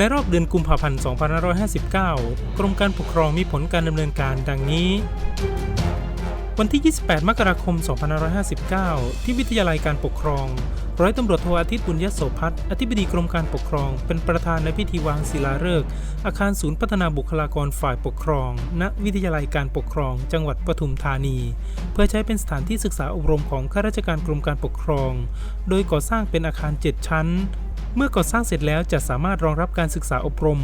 ในรอบเดือนกุมภาพันธ์ 2559 กรมการปกครองมีผลการดำเนินการดังนี้ วันที่ 28 มกราคม 2559 ที่วิทยาลัยการปกครอง ร้อยตำรวจโทอาทิตย์บุญยโสพัฒน์อธิบดีกรมการปกครอง เป็นประธานในพิธีวางศิลาฤกษ์อาคารศูนย์พัฒนาบุคลากรฝ่ายปกครอง ณ วิทยาลัยการปกครอง จังหวัดปทุมธานี เพื่อใช้เป็นสถานที่ศึกษาอบรมของข้าราชการกรมการปกครอง โดยก่อสร้างเป็นอาคาร 7 ชั้น เมื่อก่อสร้างเสร็จแล้วจะสามารถรองรับการศึกษาอบรม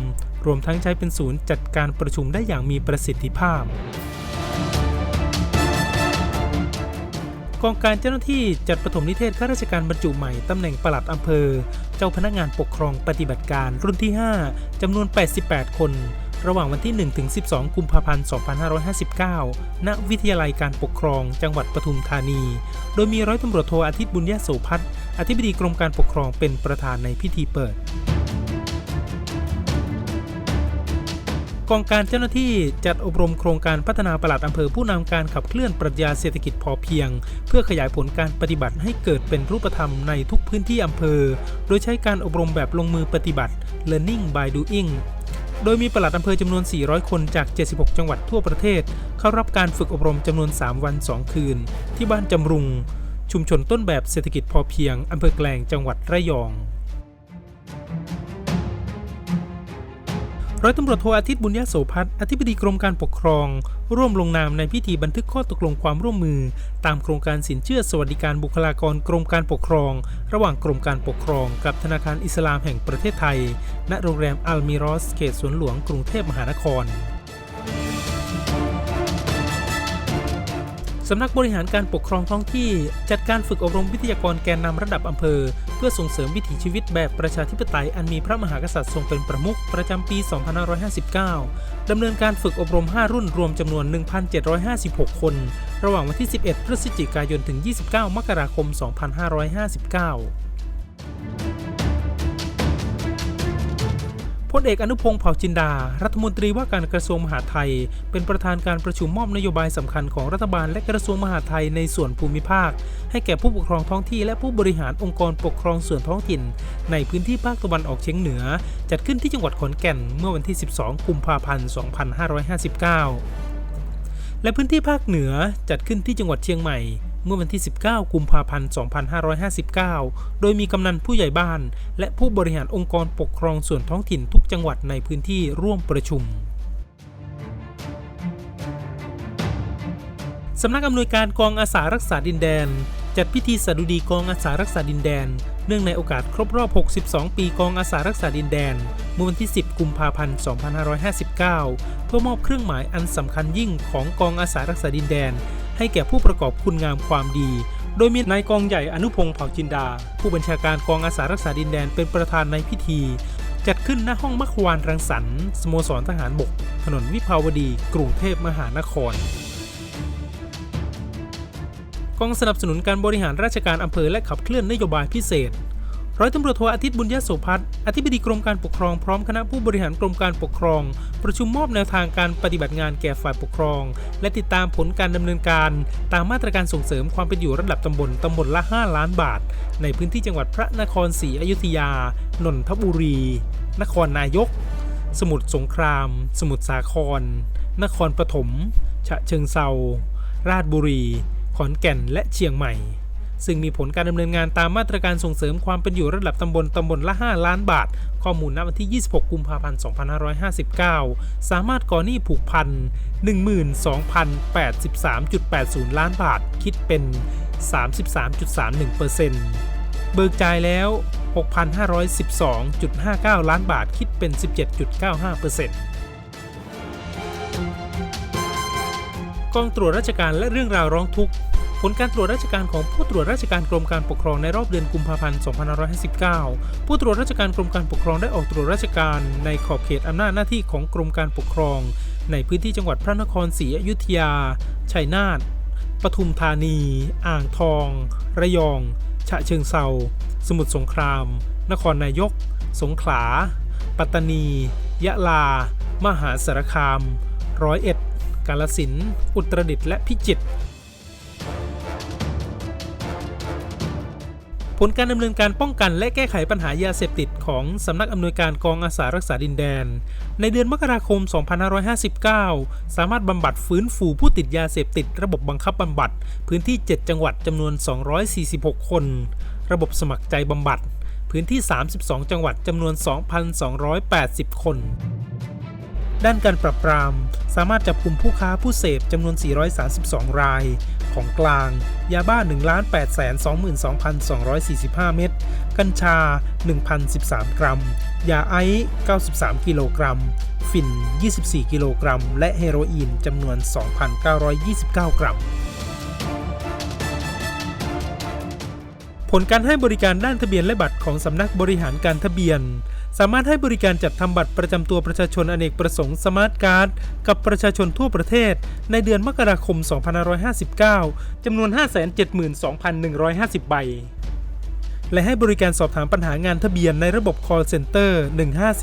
รวมทั้งใช้เป็นศูนย์จัดการประชุมได้อย่างมีประสิทธิภาพกองการเจ้าหน้าที่จัดประถมนิเทศข้าราชการบรรจุใหม่ ตำแหน่งปลัดอำเภอ เจ้าพนักงานปกครองปฏิบัติการรุ่นที่ 5 จำนวน 88 คน ระหว่างวันที่1ถึง12 กุมภาพันธ์ 2559 ณ วิทยาลัยการปกครอง จังหวัดปทุมธานี โดยมีร้อยตำรวจโทอาทิตย์บุญญาโสพัฒน์อธิบดีกรมการปกครองเป็นประธานในพิธีเปิด กองการเจ้าหน้าที่จัดอบรมโครงการพัฒนาปลัดอำเภอผู้นำการขับเคลื่อนปรัชญาเศรษฐกิจพอเพียง เพื่อขยายผลการปฏิบัติให้เกิดเป็นรูปธรรมในทุกพื้นที่อำเภอ โดยใช้การอบรมแบบลงมือปฏิบัติ learning by doing โดยมีปลัดอำเภอจำนวน 400 คนจาก 76 จังหวัดทั่วประเทศ เข้ารับการฝึกอบรมจำนวน 3 วัน 2 คืน ที่บ้านจำรุง ชุมชนต้นแบบเศรษฐกิจพอเพียงอำเภอแกลงจังหวัดระยอง ร้อยตำรวจโทอาทิตย์บุญญาโสพัฒน์อธิบดีกรมการปกครอง ร่วมลงนามในพิธีบันทึกข้อตกลงความร่วมมือ ตามโครงการสินเชื่อสวัสดิการบุคลากรกรมการปกครอง ระหว่างกรมการปกครอง กับธนาคารอิสลามแห่งประเทศไทย ณ โรงแรมอัลมิรอส เขตสวนหลวงกรุงเทพมหานคร สำนักบริหารการปกครองท้องที่จัดการฝึกอบรมวิทยากรแกนนำระดับอำเภอ เพื่อส่งเสริมวิถีชีวิตแบบประชาธิปไตยอันมีพระมหากษัตริย์ทรงเป็นประมุขประจำปี 2559 ดำเนินการฝึกอบรม 5 รุ่นรวมจำนวน 1,756 คน ระหว่างวันที่ 11 พฤศจิกายนถึง 29 มกราคม 2559 พลเอกอนุพงศ์เผ่าจินดา รัฐมนตรีว่าการกระทรวงมหาดไทย เป็นประธานการประชุมมอบนโยบายสำคัญของรัฐบาลและกระทรวงมหาดไทยในส่วนภูมิภาค ให้แก่ผู้ปกครองท้องที่และผู้บริหารองค์กรปกครองส่วนท้องถิ่น ในพื้นที่ภาคตะวันออกเฉียงเหนือ จัดขึ้นที่จังหวัดขอนแก่นเมื่อวันที่ 12 กุมภาพันธ์ 2559 และพื้นที่ภาคเหนือจัดขึ้นที่จังหวัดเชียงใหม่ เมื่อวันที่ 19 กุมภาพันธ์ 2559 โดยมีกำนันผู้ใหญ่บ้าน และผู้บริหารองค์กรปกครองส่วนท้องถิ่นทุกจังหวัดในพื้นที่ร่วมประชุมสำนักอำนวยการกองอาสารักษาดินแดน จัดพิธีสดุดีกองอาสารักษาดินแดน เนื่องในโอกาสครบรอบ 62 ปีกองอาสารักษาดินแดนเมื่อวันที่ 10 กุมภาพันธ์ 2559 เพื่อมอบเครื่องหมายอันสำคัญยิ่งของกองอาสารักษาดินแดน ให้แก่ผู้ประกอบคุณงามความดี โดยมีนายกองใหญ่อนุพงศ์เผ่าจินดา ผู้บัญชาการกองอาสารักษาดินแดนเป็นประธานในพิธี จัดขึ้นณห้องมัควานรังสรรค์สโมสรทหารบก ถนนวิภาวดี กรุงเทพมหานครกองสนับสนุนการบริหารราชการอำเภอและขับเคลื่อนนโยบายพิเศษ ร้อยตำรวจโทอาทิตย์บุญญาโสพัฒน์อธิบดีกรมการปกครองพร้อมคณะผู้บริหารกรมการปกครอง ประชุมมอบแนวทางการปฏิบัติงานแก่ฝ่ายปกครอง และติดตามผลการดำเนินการ ตามมาตรการส่งเสริมความเป็นอยู่ระดับตำบลตำบลละ 5 ล้านบาท ในพื้นที่จังหวัดพระนครศรีอยุธยา นนทบุรี นครนายก สมุทรสงคราม สมุทรสาคร นครปฐมฉะเชิงเซาราชบุรี ขอนแก่นและเชียงใหม่ ซึ่งมีผลการดำเนินงานตามมาตรการส่งเสริมความเป็นอยู่ระดับตำบลตำบลละ 5 ล้านบาท ข้อมูลณวันที่ 26 กุมภาพันธ์ 2559 สามารถก่อหนี้ผูกพัน 12,083.80 ล้านบาท คิดเป็น 33.31%เบิกจ่ายแล้ว 6,512.59 ล้านบาท คิดเป็น 17.95%กองตรวจราชการและเรื่องราวร้องทุกข์ ลการตรวจราชการของผู้ตรวจราชการกรมการปกครองในรอบเดือนกุมภาพันธ์ 2559 ผู้ตรวจราชการกรมการปกครองได้ออกตรวจราชการในขอบเขตอำนาจหน้าที่ของกรมการปกครอง ในพื้นที่จังหวัดพระนครศรีอยุธยา ชัยนาท ปทุมธานี อ่างทอง ระยอง ฉะเชิงเซา สมุทรสงคราม นครนายก สงขลา ปัตตานี ยะลา มหาสารคาม ร้อยเอ็ด กาลสินธุ์อุตรดิตถ์และพิจิตร ลการดำเนินการป้องกันและแก้ไขปัญหายาเสพติดของสำนักอำนวยการกองอาสารักษาดินแดน ในเดือนมกราคม 2559 สามารถบำบัดฟื้นฟูผู้ติดยาเสพติด ระบบบังคับบำบัด พื้นที่ 7 จังหวัดจำนวน 246 คน ระบบสมัครใจบำบัด พื้นที่ 32 จังหวัดจำนวน 2,280 คน ด้านการปราบปราม สามารถจับกลุ่มผู้ค้าผู้เสพจำนวน 432 ราย ของกลาง ยาบ้า 1,822,245 เม็ด กัญชา 1,013 กรัม ยาไอซ์93 กิโลกรัม ฝิ่น 24 กิโลกรัม และเฮโรอีนจำนวน 2,929 กรัมผลการให้บริการด้านทะเบียนและบัตรของสำนักบริหารการทะเบียน สามารถให้บริการจัดทำบัตรประจำตัวประชาชนอเนกประสงค์สมาร์ทการ์ดกับประชาชนทั่วประเทศ ในเดือนมกราคม 2559 จำนวน 572,150 ใบ และให้บริการสอบถามปัญหางานทะเบียนในระบบ call center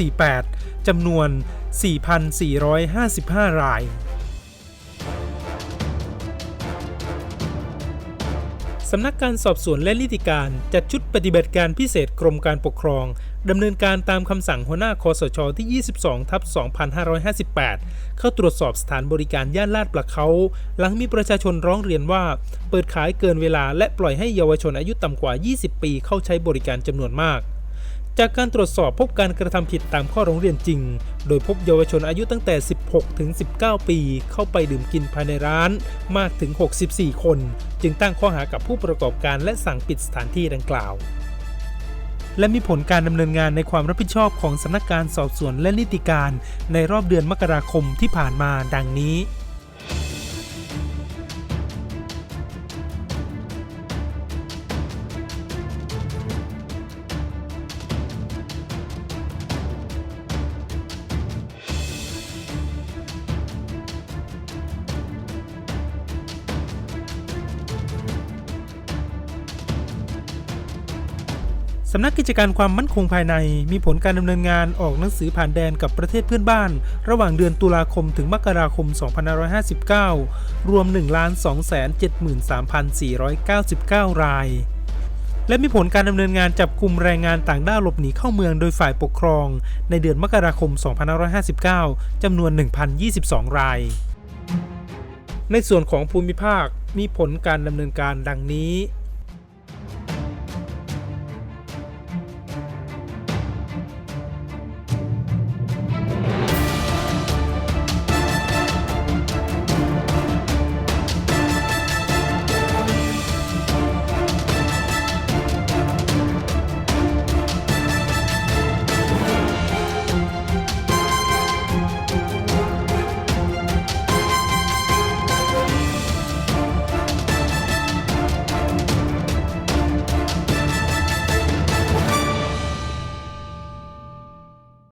1548 จำนวน 4,455 ราย สำนักการสอบสวนและนิติการจัดชุดปฏิบัติการพิเศษกรมการปกครองดำเนินการตามคำสั่งหัวหน้าคอสชที่ 22 ทับ 2558 เข้าตรวจสอบสถานบริการย่านลาดประเขาหลังมีประชาชนร้องเรียนว่า เปิดขายเกินเวลาและปล่อยให้เยาวชนอายุต่ำกว่า 20 ปีเข้าใช้บริการจำนวนมาก จากการตรวจสอบพบการกระทำผิดตามข้อร้องเรียนจริง โดยพบเยาวชนอายุตั้งแต่ 16 ถึง 19 ปี เข้าไปดื่มกินภายในร้านมากถึง 64 คน จึงตั้งข้อหากับผู้ประกอบการและสั่งปิดสถานที่ดังกล่าว และมีผลการดำเนินงานในความรับผิดชอบของสำนักงานสอบสวนและนิติการในรอบเดือนมกราคมที่ผ่านมาดังนี้ สำนักกิจการความมั่นคงภายในมีผลการดำเนินงานออกหนังสือผ่านแดนกับประเทศเพื่อนบ้าน ระหว่างเดือนตุลาคมถึงมกราคม 2559 รวม 1,273,499 ราย และมีผลการดำเนินงานจับกลุ่มแรงงานต่างด้าวหลบหนีเข้าเมืองโดยฝ่ายปกครอง ในเดือนมกราคม 2559 จำนวน 1,022 ราย ในส่วนของภูมิภาคมีผลการดำเนินการดังนี้